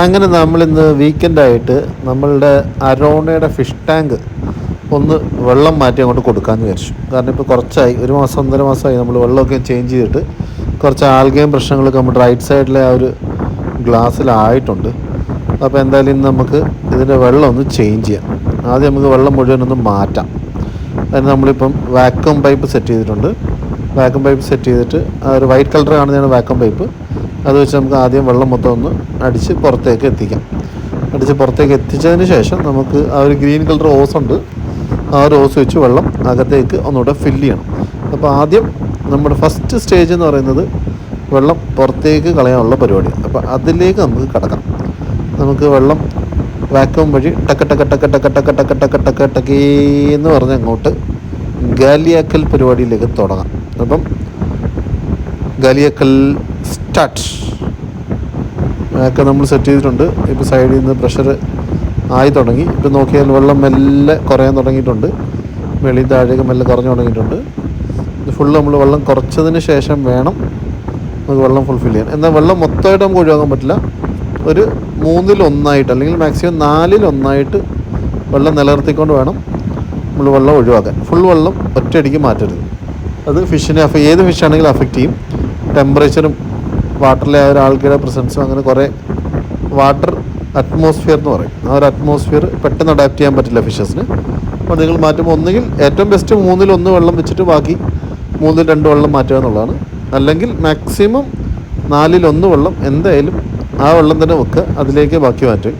അങ്ങനെ നമ്മളിന്ന് വീക്കെൻഡായിട്ട് നമ്മളുടെ അരോണയുടെ ഫിഷ് ടാങ്ക് ഒന്ന് വെള്ളം മാറ്റി അങ്ങോട്ട് കൊടുക്കാമെന്ന് വിചാരിച്ചു. കാരണം ഇപ്പോൾ കുറച്ചായി. ഒരു മാസം ഒന്നര മാസമായി നമ്മൾ വെള്ളമൊക്കെ ചേഞ്ച് ചെയ്തിട്ട് കുറച്ച് ആൽഗയും പ്രശ്നങ്ങളൊക്കെ നമ്മുടെ റൈറ്റ് സൈഡിലെ ആ ഒരു ഗ്ലാസ്സിലായിട്ടുണ്ട് അപ്പോൾ എന്തായാലും ഇന്ന് നമുക്ക് ഇതിന്റെ വെള്ളം ഒന്ന് ചേഞ്ച് ചെയ്യാം. ആദ്യം നമുക്ക് വെള്ളം മുഴുവൻ ഒന്ന് മാറ്റാം. അതിന് നമ്മളിപ്പം വാക്വം പൈപ്പ് സെറ്റ് ചെയ്തിട്ടുണ്ട്. വാക്വം പൈപ്പ് സെറ്റ് ചെയ്തിട്ട് ഒരു വൈറ്റ് കളർ കാണുന്നതാണ് വാക്വം പൈപ്പ് അത് വെച്ച് നമുക്ക് ആദ്യം വെള്ളം മൊത്തം ഒന്ന് അടിച്ച് പുറത്തേക്ക് എത്തിക്കാം അടിച്ച് പുറത്തേക്ക് എത്തിച്ചതിന് ശേഷം നമുക്ക് ആ ഒരു ഗ്രീൻ കളർ ഓസ് ഉണ്ട് ആ ഒരു ഓസ് വെച്ച് വെള്ളം അകത്തേക്ക് ഒന്നുകൂടെ ഫില്ല് ചെയ്യണം അപ്പോൾ ആദ്യം നമ്മുടെ ഫസ്റ്റ് സ്റ്റേജ് എന്ന് പറയുന്നത് വെള്ളം പുറത്തേക്ക് കളയാനുള്ള പരിപാടിയാണ് അപ്പോൾ അതിലേക്ക് നമുക്ക് കടക്കാം നമുക്ക് വെള്ളം വാക്വം വഴി ടക്ക ടക്ക ടക്ക ടക്ക ടക്ക ടക്ക ടക്ക ടക്ക ടക്കേന്ന് പറഞ്ഞ് അങ്ങോട്ട് ഗാലിയാക്കൽ പരിപാടിയിലേക്ക് തുടങ്ങാം അപ്പം ഗാലിയാക്കൽ സ്റ്റാർട്ട്. ഒക്കെ നമ്മൾ സെറ്റ് ചെയ്തിട്ടുണ്ട്. ഇപ്പോൾ സൈഡിൽ നിന്ന് പ്രഷർ ആയി തുടങ്ങി. ഇപ്പോൾ നോക്കിയാൽ വെള്ളം മെല്ലെ കുറയാൻ തുടങ്ങിയിട്ടുണ്ട്. വെളിയിൽ താഴേക്ക് മെല്ലെ കുറഞ്ഞു തുടങ്ങിയിട്ടുണ്ട്. ഇത് ഫുള്ള് നമ്മൾ വെള്ളം കുറച്ചതിന് ശേഷം വേണം നമുക്ക് വെള്ളം ഫുൾഫിൽ ചെയ്യാൻ. എന്നാൽ വെള്ളം മൊത്തമായിട്ട് നമുക്ക് ഒഴിവാക്കാൻ പറ്റില്ല. ഒരു മൂന്നിൽ ഒന്നായിട്ട് അല്ലെങ്കിൽ മാക്സിമം നാലിൽ ഒന്നായിട്ട് വെള്ളം നിലനിർത്തിക്കൊണ്ട് വേണം നമ്മൾ വെള്ളം ഒഴിവാക്കാൻ. ഫുൾ വെള്ളം ഒറ്റയടിക്ക് മാറ്റരുത്. അത് ഫിഷിനെ അഫ ഏത് ഫിഷാണെങ്കിലും അഫക്റ്റ് ചെയ്യും. ടെമ്പറേച്ചറും വാട്ടറിലെ ആ ഒരു പ്രസൻസും അങ്ങനെ കുറേ വാട്ടർ അറ്റ്മോസ്ഫിയർ എന്ന് പറയും. ആ ഒരു അറ്റ്മോസ്ഫിയർ പെട്ടെന്ന് അഡാപ്റ്റ് ചെയ്യാൻ പറ്റില്ല ഫിഷസിന് അപ്പോൾ നിങ്ങൾ മാറ്റുമ്പോൾ ഒന്നുകിൽ ഏറ്റവും ബെസ്റ്റ് മൂന്നിൽ ഒന്ന് വെള്ളം വെച്ചിട്ട് ബാക്കി മൂന്നിൽ രണ്ട് വെള്ളം മാറ്റുക എന്നുള്ളതാണ്. അല്ലെങ്കിൽ മാക്സിമം നാലിൽ ഒന്ന് വെള്ളം എന്തായാലും ആ വെള്ളം തന്നെ വെക്കുക അതിലേക്ക് ബാക്കി മാറ്റും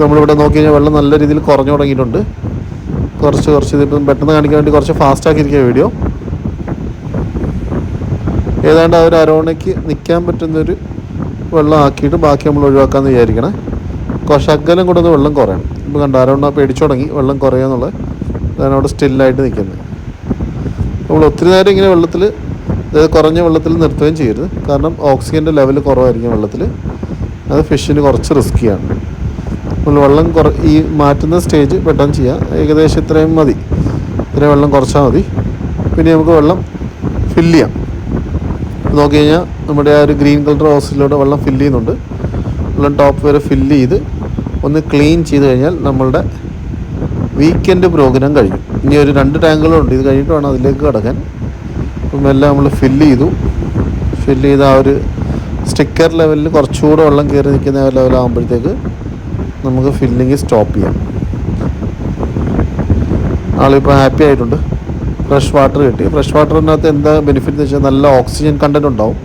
നമ്മളിവിടെ നോക്കി കഴിഞ്ഞാൽ വെള്ളം നല്ല രീതിയിൽ കുറഞ്ഞു തുടങ്ങിയിട്ടുണ്ട്. കുറച്ച് കുറച്ച് ഇതിപ്പം പെട്ടെന്ന് കാണിക്കാൻ വേണ്ടി കുറച്ച് ഫാസ്റ്റ് ആക്കിയിരിക്കുക വീഡിയോ ഏതാണ്ട് ആ ഒരു അരോണയ്ക്ക് നിൽക്കാൻ പറ്റുന്നൊരു വെള്ളം ആക്കിയിട്ട് ബാക്കി നമ്മൾ ഒഴിവാക്കാമെന്ന് വിചാരിക്കണേ. കുറച്ച് അകലം കൂടെ ഒന്ന് വെള്ളം കുറയണം. ഇപ്പോൾ കണ്ട അരോണ പേടിച്ചു തുടങ്ങി വെള്ളം കുറയാന്നുള്ളത് അതാണ് അവിടെ സ്റ്റില്ലായിട്ട് നിൽക്കുന്നത്. നമ്മൾ ഒത്തിരി നേരം ഇങ്ങനെ വെള്ളത്തിൽ അതായത് കുറഞ്ഞ വെള്ളത്തിൽ നിർത്തുകയും ചെയ്യരുത്. കാരണം ഓക്സിജന്റെ ലെവൽ കുറവായിരിക്കും വെള്ളത്തിൽ. അത് ഫിഷിന് കുറച്ച് റിസ്ക്കിയാണ് നമ്മൾ വെള്ളം കുറ ഈ മാറ്റുന്ന സ്റ്റേജ് പെട്ടെന്ന് ചെയ്യാം. ഏകദേശം ഇത്രയും മതി. ഇത്രയും വെള്ളം കുറച്ചാൽ മതി. പിന്നെ നമുക്ക് വെള്ളം ഫില്ല് ചെയ്യാം. നോക്കി കഴിഞ്ഞാൽ നമ്മുടെ ആ ഒരു ഗ്രീൻ കളർ ഹോസിലൂടെ വെള്ളം ഫില്ല് ചെയ്യുന്നുണ്ട്. വെള്ളം ടോപ്പ് വരെ ഫില്ല് ചെയ്ത് ഒന്ന് ക്ലീൻ ചെയ്ത് കഴിഞ്ഞാൽ നമ്മളുടെ വീക്കെൻഡ് പ്രോഗ്രാം കഴിഞ്ഞു. ഇനി ഒരു രണ്ട് ടാങ്കുകളുണ്ട് ഇത് കഴിഞ്ഞിട്ട് വേണം അതിലേക്ക് കിടക്കാൻ. അപ്പം എല്ലാം നമ്മൾ ഫില്ല് ചെയ്തു. ഫില്ല് ചെയ്ത് ആ ഒരു സ്റ്റിക്കർ ലെവലിൽ കുറച്ചുകൂടെ വെള്ളം കയറി നിൽക്കുന്ന ലെവലാകുമ്പോഴത്തേക്ക് നമുക്ക് ഫില്ലിങ് സ്റ്റോപ്പ് ചെയ്യാം. ആളിപ്പോൾ ഹാപ്പി ആയിട്ടുണ്ട്. ഫ്രഷ് വാട്ടർ കിട്ടി. ഫ്രഷ് വാട്ടറിനകത്ത് എന്താ ബെനിഫിറ്റ് എന്ന് വെച്ചാൽ നല്ല ഓക്സിജൻ കണ്ടന്റ് ഉണ്ടാവും.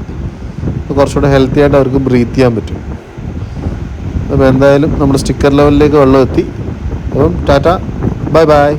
കുറച്ചുകൂടെ ഹെൽത്തി ആയിട്ട് അവർക്ക് ബ്രീത്ത് ചെയ്യാൻ പറ്റും. അപ്പോൾ എന്തായാലും നമ്മുടെ സ്റ്റിക്കർ ലെവലിലേക്ക് വെള്ളം എത്തി. അപ്പം ടാറ്റ ബൈ ബൈ